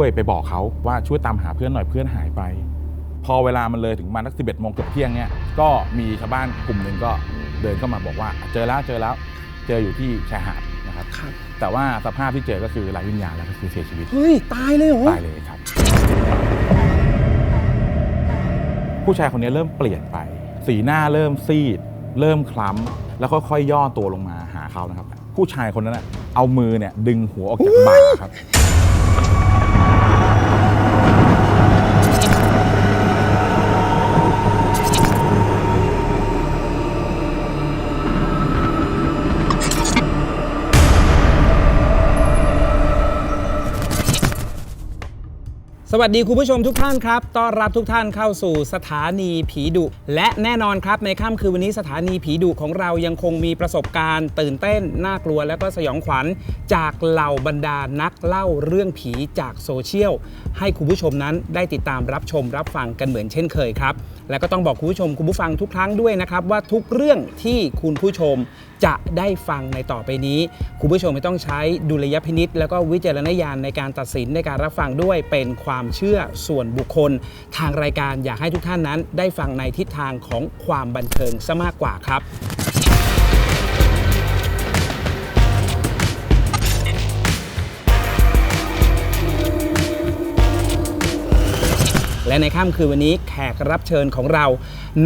ช่วยไปบอกเขาว่าช่วยตามหาเพื่อนหน่อยเพื่อนหายไป พอเวลามันเลยถึงประมาณนักสิบเอ็ดโมงเกือบเที่ยงเนี่ยก็มีชาวบ้านกลุ่มหนึ่งก็เดินเข้ามาบอกว่าเจอแล้วเจอแล้วเจออยู่ที่ชายหาดนะครับ ครับ แต่ว่าสภาพที่เจอก็คือไร้วิญญาณแล้วก็คือเสียชีวิตเฮ้ย ตายเลยเหรอ ตายเลยครับ ผู้ชายคนนี้เริ่มเปลี่ยนไป สีหน้าเริ่มซีด เริ่มคล้ำแล้วค่อยๆย่อตัวลงมาหาเขานะครับ ผู้ชายคนนั้นนะเอามือเนี่ยดึงหัวออกจากบ่าครับ สวัสดีคุณผู้ชมทุกท่านครับ ต้อนรับทุกท่านเข้าสู่สถานีผีดุ และแน่นอนครับในค่ำคืนวันนี้สถานีผีดุของเรายังคงมีประสบการณ์ ตื่นเต้น น่ากลัวและก็สยองขวัญ จากเหล่าบรรดานักเล่าเรื่องผีจากโซเชียล ให้คุณผู้ชมนั้นได้ติดตามรับชมรับฟังกันเหมือนเช่นเคยครับ และก็ต้องบอกคุณผู้ชมคุณผู้ฟังทุกครั้งด้วยนะครับว่าทุกเรื่องที่คุณผู้ชม จะได้ฟังในต่อไปนี้ คุณผู้ชมไม่ต้องใช้ดุลยพินิษแล้วก็วิจารณญาณในการตัดสินในการรับฟังด้วยเป็นความเชื่อส่วนบุคคล ทางรายการอยากให้ทุกท่านนั้น ได้ฟังในทิศทางของความบันเทิงซะมากกว่าครับ และในค่ำคืนวันนี้แขกรับเชิญของเรา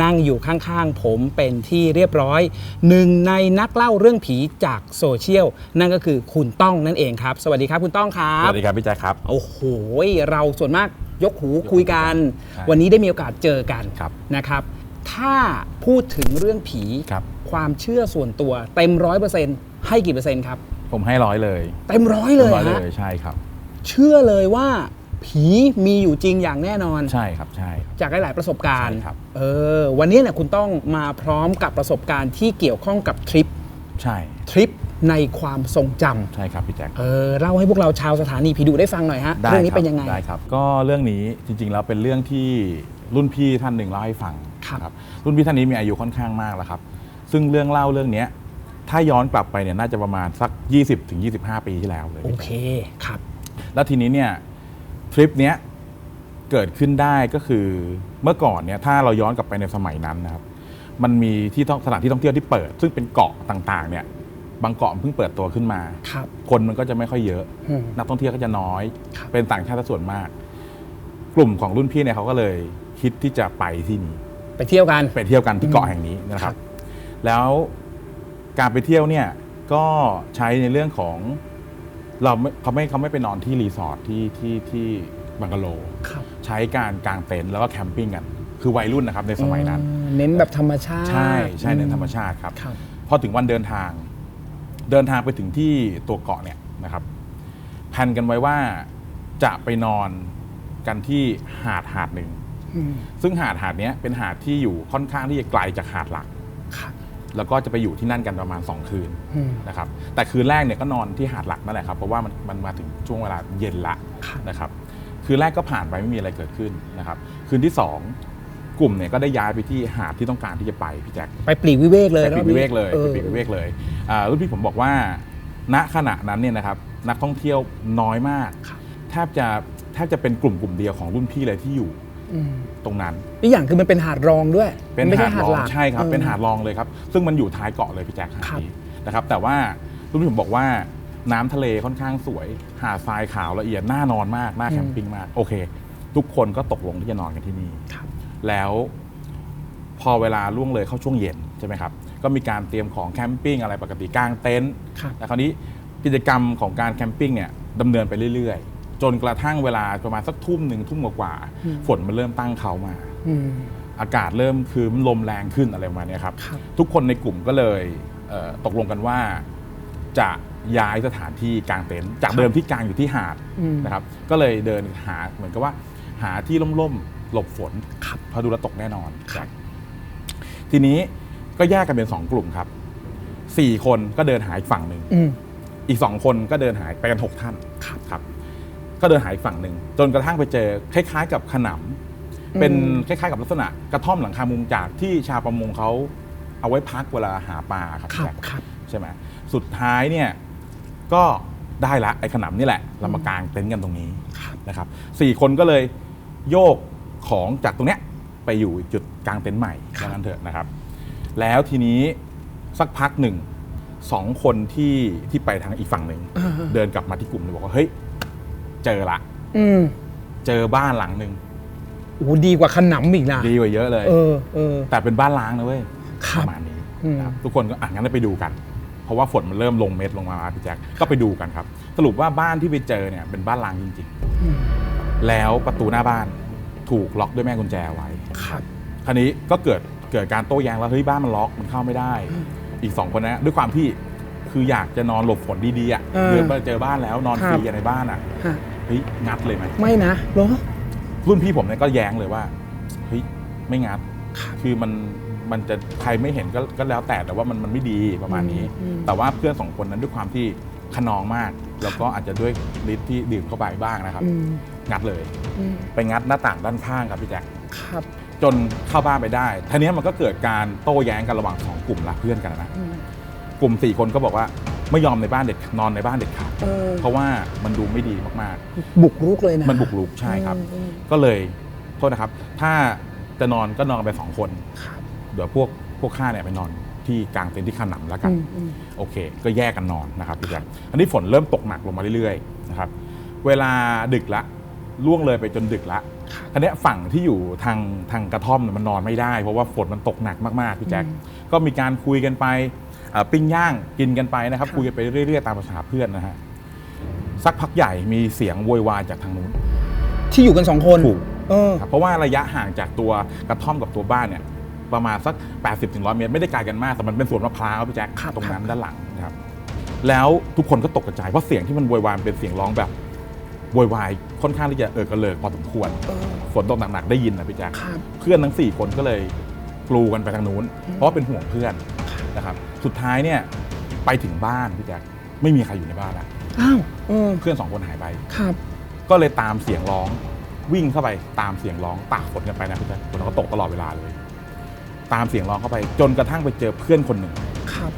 นั่งอยู่ข้างๆ ผมเป็นที่เรียบร้อย หนึ่งในนักเล่าเรื่องผีจากโซเชียล นั่นก็คือคุณต้องนั่นเองครับ สวัสดีครับคุณต้องครัสบวัสดีครับพี่แจ๊คครับ โอ้โห เราส่วนมากยกหูคุยกัน ใช่วันนี้ได้มีโอกาสเจอกันครับนะครับ ถ้าพูดถึงเรื่องผีครับ ความเชื่อส่วนตัวเต็มร้อยเปอร์เซ็นต์ให้กี่เปอร์เซ็นต์ครับผมให้ร้อยเลยเต็มร้อยเลยร้อยฮะเลยใช่ครับ เชื่อเลยว่า ผีมีอยู่จริงอย่างแน่นอน ใช่ครับใช่ครับ จากหลาย ๆ ประสบการณ์ใช่ครับ เออวันนี้เนี่ยคุณต้องมาพร้อมกับประสบการณ์ที่เกี่ยวข้องกับทริปใช่ทริปในความทรงจำใช่ครับพี่แจ๊คเออเล่าให้พวกเราชาวสถานีผีดุได้ฟังหน่อยฮะได้เรื่องนี้คบเป็นยังไงได้ครับก็เรื่องนี้จริง ๆ แล้วเป็นเรื่องที่รุ่นพี่ท่านหนึ่งเล่าให้ฟังครับรุ่นพี่ท่านนี้มีอายุค่อนข้างมากแล้วครับ ซึ่งเรื่องเล่าเรื่องเนี้ยถ้าย้อนกลับไปเนี่ยน่าจะประมาณสัก 20ถึง25 ปีที่แล้วเลย โอเคครับ แล้วทีนี้เนี่ย ทริปเนี้ยเกิดขึ้นได้ก็คือเมื่อก่อนเนี่ยถ้าเราย้อนกลับไปในสมัยนั้นนะครับ มันมีที่ท่องสถานที่ท่องเที่ยวที่เปิด ซึ่งเป็นเกาะต่างๆ เนี่ยบางเกาะมันเพิ่งเปิดตัวขึ้นมา ครับ คนมันก็จะไม่ค่อยเยอะ อืม นักท่องเที่ยวก็จะน้อย ครับ เป็นต่างชาติซะส่วนมาก กลุ่มของรุ่นพี่เนี่ยเขาก็เลยคิดที่จะไปที่นี่ ไปเที่ยวกัน ไปเที่ยวกันที่เกาะแห่งนี้นะคครัรับบแล้วการไปเที่ยวเนี่ยก็ใช้ในเรื่องของ เราไม่เขาไม่เขาไม่ไปนอนที่รีสอร์ทที่ที่ที่บังกะโล ครับใช้การกางเต็นท์แล้วก็แคมปิ้งกันคือวัยรุ่นนะครับในสมัยนั้นอืมเน้นแบบธรรมชาติใช่ใช่ในธรรมชาติครับครับ พอถึงวันเดินทาง เดินทางไปถึงที่ตัวเกาะเนี่ยนะครับแผนกันไว้ว่าจะไปนอนกันที่หาดหาดหนึ่ง อืมซึ่งหาดหาดเนี้ยเป็นหาดที่อยู่ค่อนข้างที่จะไกลจากหาดหลักครับ แล้วก็จะไปอยู่ที่นั่นกันประมาณ 2 คืนอืมนะครับแต่คืนแรกเนี่ยก็นอนที่หาดหลักนั่นแหละครับเพราะว่ามันมันมาถึงช่วงเวลาเย็นละครับนะครับคืนแรกก็ผ่านไปไม่มีอะไรเกิดขึ้นนะครับคืนที่ 2 กลุ่มเนี่ยก็ได้ย้ายไปที่หาดที่ต้องการที่จะไปพี่แจ็คไปปลีกวิเวกเลยไปปีกวิเวกเลยออไปปีกวิเวกเลยอ่ารุ่นพี่ผมบอกว่า ณขณะนั้นเนี่ยนะครับนักท่องเที่ยวน้อยมากครับแทบจะแทบจะเป็นกลุ่มกลุ่มเดียวของรุ่นพี่เลยที่อยู่อืม ตรงนั้นอีกอย่างคือมันเป็นหาดรองด้วย เป็นไม่หาใช่ดหาดรอหงลักใช่ครับออเป็นหาดรองเลยครับ ซึ่งมันอยู่ท้ายเกาะเลยพี่แจ็คหาดครับนี้นะครับ แต่ว่ารุ่นพี่ผมบอกว่าน้ำทะเลค่อนข้างสวย หาดทรายขาวละเอียดน่านอนมากน่าแคมปิ้งมากโอเค ทุกคนก็ตกลงที่จะนอนกันที่นี่ครับแล้วพอเวลาล่วงเลยเข้าช่วงเย็นใช่ไหมครับก็มีการเตรียมของแคมปิ้งอะไรปกติกางเต็นท์ครับแต่คราวนี้กิจกรรมของการแคมปิ้งเนี่ยดำเนินไปเรื่อยๆ จนกระทั่งเวลาประมาณสักทุ่มหนึ่งทุ่มกว่าๆอืมฝนมันเริ่มตั้งเขามาอืมอากาศเริ่มคือลมแรงขึ้นอะไรประมาณเนี้ยครับครับ ทุกคนในกลุ่มก็เลยเอ่อตกลงกันว่าจะย้ายสถานที่กางเต็นท์จากเดิมที่กางอยู่ที่หาดอืมนะครับ ก็เลยเดินหาเหมือนกับว่า หาที่ร่มๆหลบฝนครับเพราะดูแลวตกแน่นอนครับทีนี้ก็แยกกันเป็นสองกลุ่มครับสี่คนก็เดินหาอีกฝั่งหนึ่งอืมอีกสองคนก็เดินหายไปกันหกท่านครับครับ ก็เดินหายฝั่งหนึ่งจนกระทั่งไปเจอคล้ายๆ กับขนำเป็นอืมคล้ายๆกับลักษณะกระท่อมหลังคามุงจากที่ชาวประมงเขาเอาไว้พักเวลาหาปลาครับครับแจ็คครับใช่ไหมสุดท้ายเนี่ยก็ได้ละไอ้ขนำนี่แหละเรามากางเต็นท์กันตรงนี้นะครับสี่คนก็เลยโยกของจากตรงเนี้ยไปอยู่จุดกางเต็นท์ใหม่ว่างั้นเถอะนะครับ แล้วทีนี้สักพักหนึ่งสองคนที่ที่ไปทางอีกฝั่งหนึ่งเดินกลับมาที่กลุ่มเลยบอกว่าเฮ้ย เจอละอืมเจอบ้านหลังหนึ่งโอ้ดีกว่าขนำอีกนะดีกว่าเยอะเลย เออเออ แต่เป็นบ้านล้างนะเว้ยคปรับ ระมาณนี้อืมนะครับทุกคนก็อะงั้นไปดูกัน เพราะว่าฝนมันเริ่มลงเม็ดลงมาพี่แจ็คก็ไปดูกันครับ สรุปว่าบ้านที่ไปเจอเนี่ยเป็นบ้านล้างจริง อืมๆ แล้วประตูหน้าบ้านถูกล็อกด้วยแม่กุญแจไว้ ครับ คราวนี้ก็เกิดเกิดการโต้แย้งแล้วเฮ้ยบ้านมันล็อกมันเข้าไม่ได้ อีกสองคนนะด้วยความที่คืออยากจะนอนหลบฝนดีๆอะเออเดินไปเจอบ้านแล้วนอนครัฟบรีอยู่ในบ้านอะ ฮะเฮ้ยงัดเลยไหมไม่นะเหรอ รุ่นพี่ผมเนี่ยก็แย้งเลยว่าเฮ้ยไม่งัด คือมันมันจะใครไม่เห็นก็ก็แล้วแต่แต่ว่ามันมันไม่ดีประมาณนี้ อืม แต่ว่าเพื่อนสองคนนั้นด้วยความที่ขนองมาก แล้วก็อาจจะด้วยฤทธิ์ที่ดื่มเข้าไปบ้างนะครับ อืมงัดเลย อืมไปงัดหน้าต่างด้านข้างครับพี่แจ็คครับจนเข้าบ้านไปได้ทีนี้มันก็เกิดการโต้แย้งกันระหว่างสองกลุ่มละเพื่อนกันนะ อืมกลุ่มสี่คนก็บอกว่า ไม่ยอมในบ้านเด็ดนอนในบ้านเด็ดขาดเออ เพราะว่ามันดูไม่ดีมากบุกรุกเลยนะๆ มันบุกรุกใช่ครับ อืมก็เลยโทษนะครับ ถ้าจะนอนก็นอนกันไปสองคน ครับเดี๋ยวพวกพวกข้าเนี่ยไปนอนที่กลางเต็นท์ที่ขนำแล้วกัน อืมอืมโอเค ก็แยกกันนอนนะครับพี่แจ๊คอันนี้ฝนเริ่มตกหนักลงมาเรื่อยๆนะครับ เวลาดึกละล่วงเลยไปจนดึกละอันเนี้ยฝั่งที่อยู่ทางทางกระท่อมเนี่ยมันนอนไม่ได้ เพราะว่าฝนมันตกหนักมากๆพี่แจ๊คก็มีการคุยกันไปเอ่อ ปิ้งย่างกินกันไปนะครับคุยกันไปเรื่อยๆตามภาษาเพื่อนนะฮะสักพักใหญ่มีเสียงโวยวายจากทางนู้น ที่อยู่กันสองคนถูกเออครับเพราะว่าระยะห่างจากตัวกระท่อมกับตัวบ้านเนี่ย ประมาณสัก 80ถึง100เมตร ไม่ได้ไกลกันมากแต่มันเป็นสวนมะพร้าวพี่แจ๊คครับตรงนั้นครับด้านหลังนะครับ แล้วทุกคนก็ตกกระจายเพราะเสียงที่มันโวยวายมันเป็นเสียงร้องแบบโวยวายค่อนข้างที่จะเออกระเลิกพอสมควรเออฝนตกหนักๆได้ยินนะพี่แจ๊คครับเพื่อนทั้ง4คนก็เลยกลูกันไปทางนู้น เพราะว่าเป็นห่วงเพื่อนนะครับ สุดท้ายเนี่ยไปถึงบ้านพี่แจ๊คไม่มีใครอยู่ในบ้านแล้วอ้าวเออเพื่อนสองคนหายไป ครับ ก็เลยตามเสียงร้อง วิ่งเข้าไปตามเสียงร้องตากฝนกันไปนะพี่แจ๊คฝนก็ตกตลอดเวลาเลย ตามเสียงร้องเข้าไป จนกระทั่งไปเจอเพื่อนคนหนึ่ง ครับ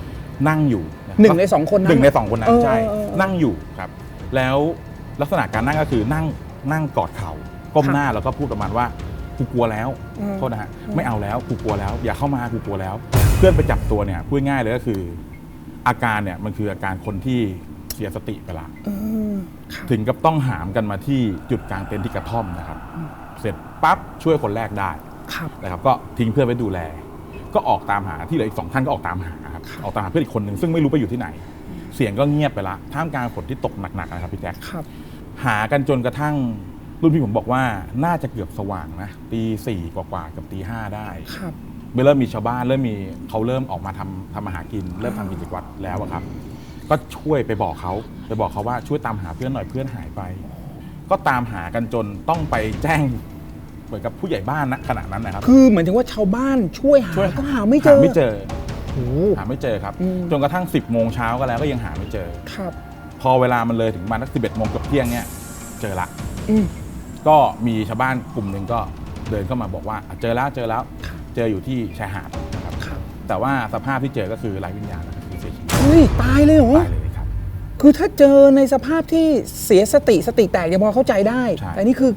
นั่งอยู่ะหนึ่งในสองคนนั้นหนึ่งในสองคนนั้เอนอใช่ เออเออนั่งอยู่ครับ แล้วลักษณะการนั่งก็คือนั่งนั่งกอดเข่าก้มหน้าแล้วก็พูดประมาณว่ากูกลัวแล้วอืมโทษนะฮะไม่เอาแล้วกูกลัวแล้ว อย่าเข้ามากูกลัวแล้ว เพื่อนไปจับตัวเนี่ยพูดง่ายเลยก็คือ อาการเนี่ยมันคืออาการคนที่เสียสติไปละเออครับถึงกับต้องหามกันมาที่จุดกลางเต็นท์ที่กระท่อมนะครับ เสร็จปั๊บช่วยคนแรกได้ครับนะครับ ก็ทิ้งเพื่อนไว้ดูแล ก็ออกตามหาที่เหลืออีกสองท่านก็ออกตามหาครับออกตามหาเพื่อนอีกคนหนึ่งซึ่งไม่รู้ไปอยู่ที่ไหน เสียงก็เงียบไปละท่ามกลางฝนที่ตกหนักๆนะครับพี่แจ๊คครับหากันจนกระทั่งรุ่นพี่ผมบอกว่าน่าจะเกือบสว่างนะตีสี่กว่าๆกับตีห้าได้ครับ เริ่มมีชาวบ้านเริ่มมีเขาเริ่มออกมาทำทำอาหารกิน เริ่มทำกิจวัตรแล้วอะครับ ก็ช่วยไปบอกเขาไปบอกเขาว่าช่วยตามหาเพื่อนหน่อยเพื่อนหายไป ก็ตามหากันจนต้องไปแจ้งเหมือนกับผู้ใหญ่บ้านนะขณะนั้นนะครับ คือเหมือนถึงว่าชาวบ้านช่วยหาช่วยก็หาไม่เจอหาไม่เจอ โอ้หาไม่เจอครับ อืม จนกระทั่ง 10บโมงเช้าก็แล้วก็ยังหาไม่เจอ ครับ พอเวลามันเลยถึงประมาณสักสิบเอ็ดโมงเกับเที่ยงเนี่ยเจอละ อืม ก็มีชาวบ้านกลุ่มหนึ่งก็เดินเข้ามาบอกว่าอะเจอแล้วเจอแล้ว เจออยู่ที่ชายหาดนะครับครับ แต่ว่าสภาพที่เจอก็คือไร้วิญญาณนะครับคือเสียชีวิตเฮ้ยตายเลยเหรอ ตายเลยครับ คือถ้าเจอในสภาพที่เสียสติสติแตกยังพอเข้าใจได้ ใช่ แต่นี่คือ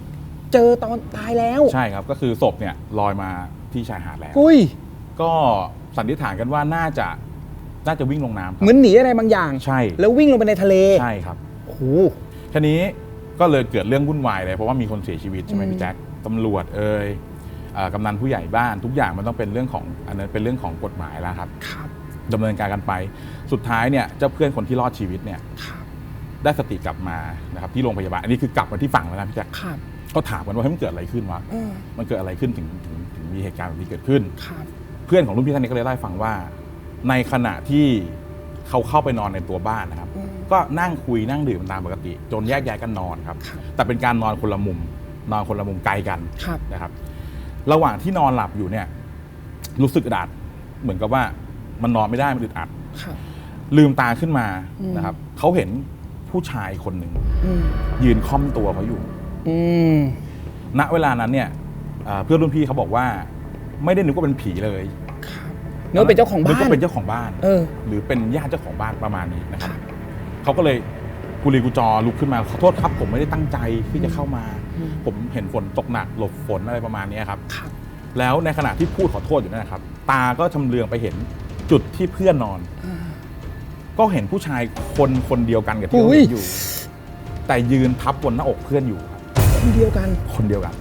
เจอตอนตายแล้วใช่ครับก็คือศพเนี่ยลอยมาที่ชายหาดแล้ว อุ้ย ก็สันนิษฐานกันว่าน่าจะน่าจะวิ่งลงน้ำครับเหมือนหนีอะไรบางอย่าง ใช่แล้ววิ่งลงไปในทะเลใช่ครับ โอ้โห ทีนี้ก็เลยเกิดเรื่องวุ่นวายเลยเพราะว่ามีคนเสียชีวิตใช่ไหมอืมพี่แจ็คตำรวจเอ่ยเอ่อ กำนันผู้ใหญ่บ้านทุกอย่างมันต้องเป็นเรื่องของอันนั้นเป็นเรื่องของกฎหมายแล้วครับครับดำเนินการกันไป สุดท้ายเนี่ยเจ้าเพื่อนคนที่รอดชีวิตเนี่ยครับได้สติกลับมานะครับที่โรงพยาบาลอันนี้คือกลับมาที่ฝั่งแล้วนะพี่แจ็คครับก็ถามกันว่าให้ยมันเกิดอะไรขึ้นวะเออมันเกิดอะไรขึ้นถึงถึงถึงมีเหตุการณ์แบบนี้เกิดขึ้นครับเพื่อนของรุ่นพี่ท่านนี้ก็เลยเล่าให้ฟังว่า ในขณะที่เขาเข้าไปนอนในตัวบ้านนะครับอืมก็นั่งคุยนั่งดื่มตามปกติ จนแยกย้ายกันนอนครับครับแต่เป็นการนอนคนละมุมนอนคนละมุมไกลกันครับนะครับ ระหว่างที่นอนหลับอยู่เนี่ย รู้สึกอึดอัดเหมือนกับว่ามันนอนไม่ได้มันอึดอัดครับลืมตาขึ้นมาอืม นะครับเขาเห็นผู้ชายคนหนึ่งอืมยืนค่อมตัวเขาอยู่ อืมณเวลานั้นเนี่ยเอ่อเพื่อนรุ่นพี่เขาบอกว่า ไม่ได้นึกว่าเป็นผีเลยครับเนื้อเป็นเจ้าของนึบ้ากน ว่าเป็นเจ้าของบ้าน เออ หรือเป็นญาติเจ้าของบ้านประมาณนี้นะครับเขาก็เลยกกุลีกุจอลุกขึ้นมาขอโทษครับ ผมไม่ได้ตั้งใจที่จะเข้ามาอืม ผมเห็นฝนตกหนักหลบฝนอะไรประมาณเนี้ยครับครับ แล้วในขณะที่พูดขอโทษอยู่นั่นนะครับ ตาก็ชำเลืองไปเห็นจุดที่เพื่อนนอน ก็เห็นผู้ชายคนคนเดียวกันกับที่เราอุ้ยเห็นอยู่ แต่ยืนทับบนหน้าอกเพื่อนอยู่ครับคนเดียวกันคนเดียวกัน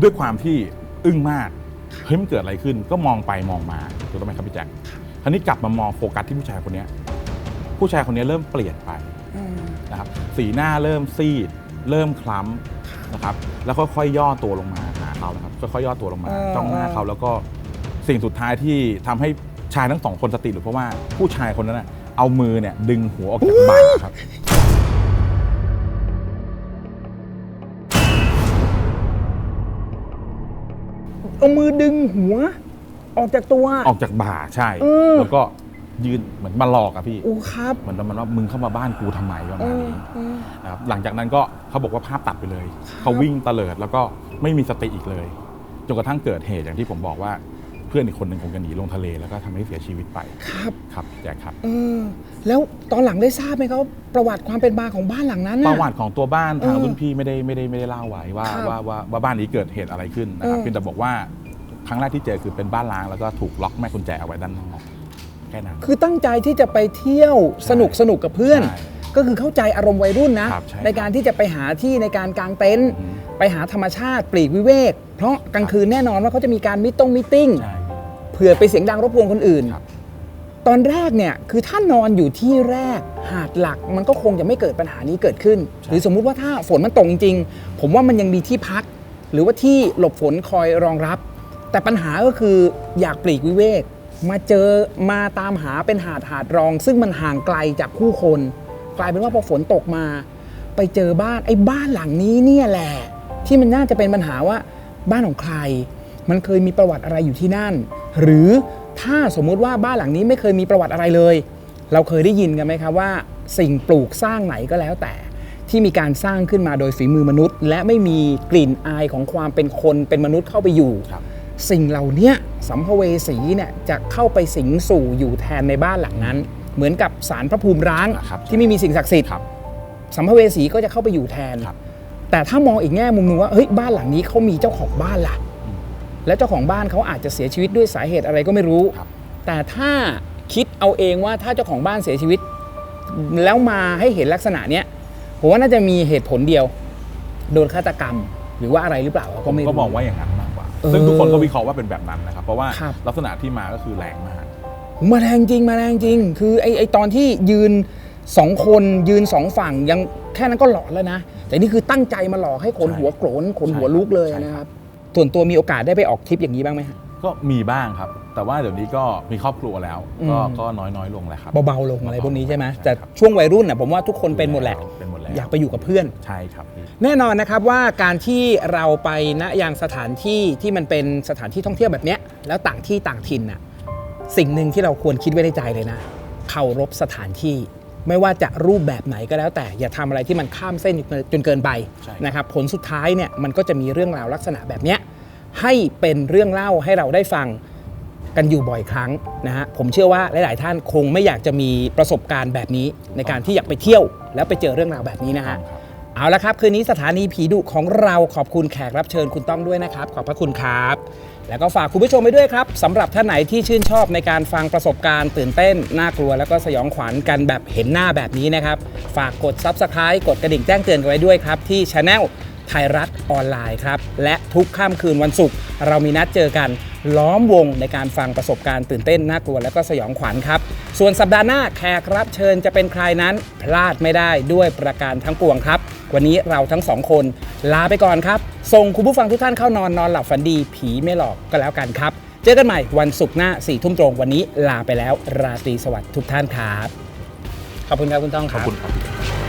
ด้วยความที่อึ้งมาก เฮ้ยมันเกิดอะไรขึ้น ก็มองไปมองมา ถูกต้องไหมครับพี่แจ็ค คราวนี้กลับมามองโฟกัสที่ผู้ชายคนเนี้ยผู้ชายคนนี้เริ่มเปลี่ยนไปนะครับสีหน้าเริ่มซีด เริ่มคล้ำนะครับ แล้วค่อยๆย่อตัวลงมาหาเขานะครับค่อยๆย่อตัวลงมาเออจ้องหน้าเขาแล้วก็สิ่งสุดท้ายที่ทำให้ชายทั้งสองคนสติหลุดเพราะว่าผู้ชายคนนั้นนะเอามือเนี่ยดึงหัวออกจากบ่าครับเอามือดึงหัว ออกจากตัว ออกจากบ่าใช่เออแล้วก็ยืนเหมือนมาหลอกอะพี่อู้ครับเหมือนประมันว่ามึงเข้ามาบ้านกูทำไมประเอมาณอนี้เออนะครับหลังจากนั้นก็เขาบอกว่าภาพตัดไปเลย เขาวิ่งเตลิดแล้วก็ไม่มีสติอีกเลยจนกระทั่งเกิดเหตุอย่างที่ผมบอกว่าเพื่อนอีกคนหนึ่งคงจะหนีลงทะเลแล้วก็ทำให้เสียชีวิตไปครับ ครับแจ็คครับ เออแล้วตอนหลังได้ทราบไหมครับประวัติความเป็นมาของบ้านหลังนั้นปน่ะระวัติของตัวบ้านทางเออรุ่นพี่ไม่ได้ไม่ได้ไม่ได้เล่าไว้ว่าครับว่าว่าว่าบ้านนี้เกิดเหตุอะไรขึ้นนะครับเออ เพียงแต่บอกว่า ครั้งแรกที่เจอคือเป็นบ้านล้างแล้วก็ถูกล็อกแม่กุญแจเอาไว้ด้านนอกแค่นั้น คือตั้งใจที่จะไปเที่ยวสนุกสนุกกับเพื่อน ใช่ก็คือเข้าใจอารมณ์วัยรุ่นนะ ครับใช่ในการที่จะไปหาที่ในการกางเต็นท์อืมไปหาธรรมชาติปลีกวิเวก เพราะกลางคืนแน่นอนว่าเขาจะมีการมิตรงมิติ้งใช่ เผื่อไปเสียงดังรบกวนคนอื่น ครับ ตอนแรกเนี่ยคือถ้านอนอยู่ที่แรกหาดหลักมันก็คงจะไม่เกิดปัญหานี้เกิดขึ้นใช่หรือสมมุติว่าถ้าฝนมันตกจริงๆผมว่ามันยังมีที่พัก หรือว่าที่หลบฝนคอยรองรับ แต่ปัญหาก็คืออยากปลีกวิเวก มาเจอมาตามหาเป็นหาดหาดรอง ซึ่งมันห่างไกลจากผู้คน กลายเป็นว่าพอฝนตกมา ไปเจอบ้านไอ้บ้านหลังนี้เนี่ยแหละ ที่มันน่าจะเป็นปัญหาว่าบ้านของใคร มันเคยมีประวัติอะไรอยู่ที่นั่น หรือถ้าสมมุติว่าบ้านหลังนี้ไม่เคยมีประวัติอะไรเลย เราเคยได้ยินกันไหมครับว่า สิ่งปลูกสร้างไหนก็แล้วแต่ที่มีการสร้างขึ้นมาโดยฝีมือมนุษย์ และไม่มีกลิ่นอายของความเป็นคนเป็นมนุษย์เข้าไปอยู่ครับ สิ่งเหล่าเนี้ยสัมภเวสีเนี่ยจะเข้าไปสิงสู่อยู่แทนในบ้านหลังนั้น เหมือนกับสารพระภูมิร้างครับที่ไม่มีสิ่งศักดิ์สิทธิ์ครับสัมภเวสีก็จะเข้าไปอยู่แทนครับแต่ถ้ามองอีกแง่มุมหนึงว่าเฮ้ยบ้านหลังนี้เขามีเจ้าของบ้านล่ะอืมแล้วเจ้าของบ้านเขาอาจจะเสียชีวิตด้วยสาเหตุอะไรก็ไม่รู้ครับแต่ถ้าคิดเอาเองว่าถ้าเจ้าของบ้านเสียชีวิต แล้วมาให้เห็นลักษณะเนี้ยผมว่าน่าจะมีเหตุผลเดียว โดนฆาตกรรม หรือว่าอะไรหรือเปล่าเราผก็มไม่รู้ก็มองว่าอย่างนั้น มากกว่าเออซึ่งทุกคนก็วิเคราะห์ว่าเป็นแบบนั้นนะครับ เพราะว่าครับลักษณะที่มาก็คือแรงมากมาแรงจริงมาแรงจริง คือไอไอตอนที่ยืนสองคนยืนสองฝั่งยังแค่นั้นก็หลอนแล้วนะ แต่นี่คือตั้งใจมาหลอกให้คนใช่หัวโกรนคนใช่หัวลุกเลยใช่นะครับ ส่วนตัวมีโอกาสได้ไปออกทริปอย่างนี้บ้างไหมฮะ ก็มีบ้างครับ แต่ว่าเดี๋ยวนี้ก็มีครอบครัวแล้ว ก็อืม ก็น้อยน้อยๆลงแล้วครับ เบาๆลงอะไรพวกนี้ใช่ไหมใช่แต่ครับ ช่วงวัยรุ่นน่ะผมว่าทุกคนเป็นหมดแหละ เป็นหมดแล้วอยากไปอยู่กับเพื่อน ใช่ครับพี่ แน่นอนนะครับว่าการที่เราไปณยังสถานที่ที่มันเป็นสถานที่ท่องเที่ยวแบบเนี้ยแล้วต่างที่ต่างถิ่นน่ะสิ่งหนึ่งที่เราควรคิดไว้ในใจเลยนะเคารพสถานที่ ไม่ว่าจะรูปแบบไหนก็แล้ว แต่อย่าทำอะไรที่มันข้ามเส้นจนเกินไปใช่ นะครับผลสุดท้ายเนี่ยมันก็จะมีเรื่องราวลักษณะแบบเนี้ย ให้เป็นเรื่องเล่าให้เราได้ฟังกันอยู่บ่อยครั้งนะฮะผมเชื่อว่าหลาย ๆ ท่านคงไม่อยากจะมีประสบการณ์แบบนี้ ในการที่อยากไปเที่ยว แล้วไปเจอเรื่องราวแบบนี้นะฮะครับเอาละครับ คืนนี้สถานีผีดุของเราขอบคุณแขกรับเชิญคุณต้องด้วยนะครับ ขอบพระคุณครับ แล้วก็ฝากคุณผู้ชมไปด้วยครับสำหรับท่านไหนที่ชื่นชอบในการฟังประสบการณ์ตื่นเต้น น่ากลัวแล้วก็สยองขวัญกันแบบเห็นหน้าแบบนี้นะครับ ฝากกด Subscribe กดกระดิ่งแจ้งเตือนกันไว้ด้วยครับที่ช anel ไทยรัฐออนไลน์ครับ และทุกค่ำคืนวันศุกร์เรามีนัดเจอกันล้อมวงในการฟังประสบการณ์ตื่นเต้นน่ากลัวแล้วก็สยองขวัญครับ ส่วนสัปดาห์หน้าแขกรับเชิญจะเป็นใครนั้นพลาดไม่ได้ด้วยประการทั้งปวงครับ วันนี้เราทั้งสองคน ลาไปก่อนครับ ส่งคุณผู้ฟังทุกท่านเข้านอนนอนหลับฝันดี ผีไม่หลอกก็แล้วกันครับ เจอกันใหม่วันศุกร์หน้าสี่ทุ่มตรงวันนี้ลาไปแล้ว ราตรีสวัสดิ์ทุกท่านครับ ขอบคุณครับคุณต้องคขอบรับคุณครับ